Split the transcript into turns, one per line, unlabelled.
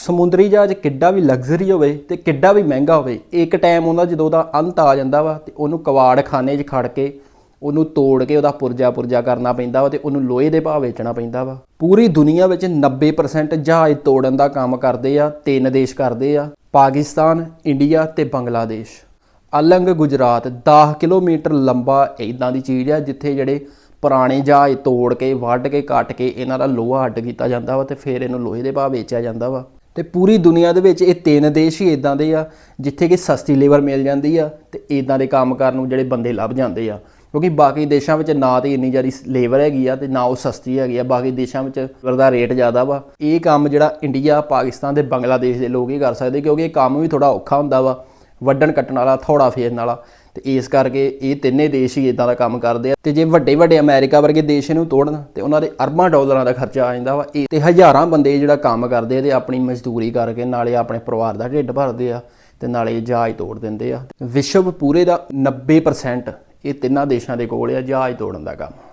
ਸਮੁੰਦਰੀ ਜਹਾਜ਼ ਕਿੱਡਾ ਵੀ ਲਗਜ਼ਰੀ ਹੋਵੇ ਤੇ ਕਿੱਡਾ ਵੀ ਮਹਿੰਗਾ ਹੋਵੇ, ਇੱਕ ਟਾਈਮ ਆਉਂਦਾ ਜਦੋਂ ਉਹਦਾ ਅੰਤ ਆ ਜਾਂਦਾ ਵਾ ਤੇ ਉਹਨੂੰ ਕਵਾੜਖਾਨੇ 'ਚ ਖੜ ਕੇ ਉਹਨੂੰ ਤੋੜ ਕੇ ਉਹਦਾ ਪੁਰਜਾ ਪੁਰਜਾ ਕਰਨਾ ਪੈਂਦਾ ਵਾ ਤੇ ਉਹਨੂੰ ਲੋਹੇ ਦੇ ਭਾਅ ਵੇਚਣਾ ਪੈਂਦਾ ਵਾ। ਪੂਰੀ ਦੁਨੀਆ ਵਿੱਚ 90% ਜਹਾਜ਼ ਤੋੜਨ ਦਾ ਕੰਮ ਕਰਦੇ ਆ, ਤਿੰਨ ਦੇਸ਼ ਕਰਦੇ ਆ, ਪਾਕਿਸਤਾਨ, ਇੰਡੀਆ ਤੇ ਬੰਗਲਾਦੇਸ਼। ਅਲੰਗ ਗੁਜਰਾਤ 10 ਕਿਲੋਮੀਟਰ ਲੰਬਾ ਇਦਾਂ ਦੀ ਚੀਜ਼ ਆ ਜਿੱਥੇ ਜਿਹੜੇ ਪੁਰਾਣੇ ਜਹਾਜ਼ ਤੋੜ ਕੇ, ਵੱਢ ਕੇ, ਕੱਟ ਕੇ ਇਹਨਾਂ ਦਾ ਲੋਹਾ ਅੱਡ ਕੀਤਾ ਜਾਂਦਾ ਵਾ ਤੇ ਫਿਰ ਇਹਨੂੰ ਲੋਹੇ ਦੇ ਭਾਅ ਵੇਚਿਆ ਜਾਂਦਾ ਵਾ। ਤੇ ਪੂਰੀ ਦੁਨੀਆ ਦੇ ਵਿੱਚ ਇਹ ਤਿੰਨ ਦੇਸ਼ ਹੀ ਇਦਾਂ ਦੇ ਆ, ਜਿੱਥੇ ਕਿ ਸਸਤੀ ਲੇਬਰ ਮਿਲ ਜਾਂਦੀ ਆ ਤੇ ਇਦਾਂ ਦੇ ਕੰਮ ਕਰਨ ਨੂੰ ਜਿਹੜੇ ਬੰਦੇ ਲੱਭ ਜਾਂਦੇ ਆ। ਕਿਉਂਕਿ ਬਾਕੀ ਦੇਸ਼ਾਂ ਵਿੱਚ ਨਾ ਤੇ ਇੰਨੀ ਜ਼ਿਆਦਾ ਲੇਬਰ ਹੈਗੀ ਆ ਤੇ ਨਾ ਉਹ ਸਸਤੀ ਹੈਗੀ ਆ। ਬਾਕੀ ਦੇਸ਼ਾਂ ਵਿੱਚ ਲੇਬਰ ਰੇਟ ਜ਼ਿਆਦਾ ਵਾ। ਇਹ ਕੰਮ ਜਿਹੜਾ ਇੰਡੀਆ, ਪਾਕਿਸਤਾਨ ਤੇ ਬੰਗਲਾਦੇਸ਼ ਦੇ ਲੋਕ ਹੀ ਕਰ ਸਕਦੇ, ਕਿਉਂਕਿ ਇਹ ਕੰਮ ਵੀ ਥੋੜਾ ਔਖਾ ਹੁੰਦਾ ਵਾ। ਵੱਢਣ ਕੱਟਣ ਵਾਲਾ, ਥੋੜਾ ਫੇਰਨ ਵਾਲਾ ਤੇ ਇਸ ਕਰਕੇ ਇਹ ਤਿੰਨੇ ਦੇਸ਼ ਹੀ ਇਦਾਂ ਦਾ ਕੰਮ ਕਰਦੇ ਆ। ਤੇ ਜੇ ਵੱਡੇ ਵੱਡੇ ਅਮਰੀਕਾ ਵਰਗੇ ਦੇਸ਼ ਇਹਨੂੰ ਤੋੜਨ, ਤੇ ਉਹਨਾਂ ਦੇ ਅਰਬਾਂ ਡਾਲਰਾਂ ਦਾ ਖਰਚਾ ਆ ਜਾਂਦਾ ਵਾ। ਇਹ ਤੇ ਹਜ਼ਾਰਾਂ ਬੰਦੇ ਜਿਹੜਾ ਕੰਮ ਕਰਦੇ ਆ, ਤੇ ਆਪਣੀ ਮਜ਼ਦੂਰੀ ਕਰਕੇ ਨਾਲੇ ਆਪਣੇ ਪਰਿਵਾਰ ਦਾ ਢਿੱਡ ਭਰਦੇ ਆ, ਤੇ ਨਾਲੇ ਜਹਾਜ਼ ਤੋੜ ਦਿੰਦੇ ਆ। ਵਿਸ਼ਵ ਪੂਰੇ ਦਾ 90% ਇਹ ਤਿੰਨਾਂ ਦੇਸ਼ਾਂ ਦੇ ਕੋਲ ਆ, ਜਹਾਜ਼ ਤੋੜਨ ਦਾ ਕੰਮ।